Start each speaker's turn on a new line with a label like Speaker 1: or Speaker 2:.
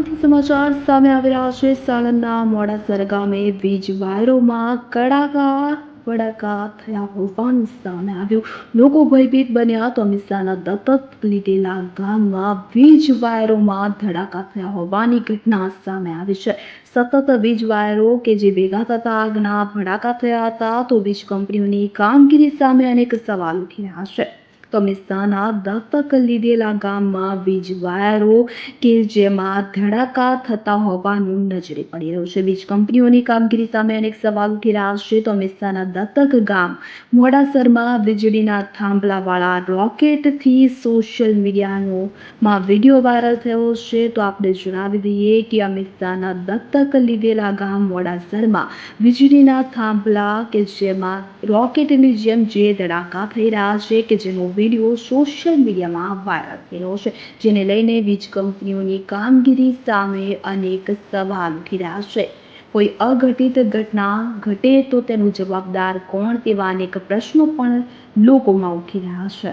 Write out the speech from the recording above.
Speaker 1: આણંદથી સમાચાર સામે આવી રહ્યા છે. સાણંદના મોડાસર ગામે વીજ વાયરોમાં કડાકા ભડાકા થયા હોવાનું સામે આવ્યું. લોકો ભયભીત બન્યા તો અમીસાના દત્તક લીધેલા ગામમાં વીજ વાયરોમાં ધડાકા થયા હોવાની ઘટના સામે આવી છે. સતત વીજ વાયરો કે જે ભેગા થતા આગના ભડાકા થયા હતા તો વીજ કંપનીઓની કામગીરી સામે અનેક સવાલ ઉઠી રહ્યા છે. તો મિસ્તાના દત્તક ગામમાં વીજ વાયરો કે જેમાં ધડાકા થતા હોવાનું નજરે પડી રહ્યું છે. વીજ કંપનીઓની કામગીરી સામે અનેક સવાલ ઉઠી રહ્યા છે. તો મિસ્તાના દત્તક ગામ મોડાસરમાં વીજળીના થાંભલાવાળા રોકેટથી સોશિયલ મીડિયાનો માં વીડિયો વાયરલ થયો છે. તો આપણે જણાવી દઈએ કે અમિતાના દત્તક લીધેલા ગામ મોડાસરમાં વીજળીના થાંભલા કે જેમાં રોકેટની જેમ જે ધડાકા થઈ રહ્યા છે કે જેનો વીડિયો સોશિયલ મીડિયામાં વાયરલ થયો છે, જેને લઈને વીજ કંપનીઓની કામગીરી સામે અનેક સવાલ રહ્યા છે. કોઈ અઘટિત ઘટના ઘટે તો તેનું જવાબદાર કોણ તેવા અનેક પ્રશ્નો પણ લોકોમાં ઉઠી રહ્યા છે.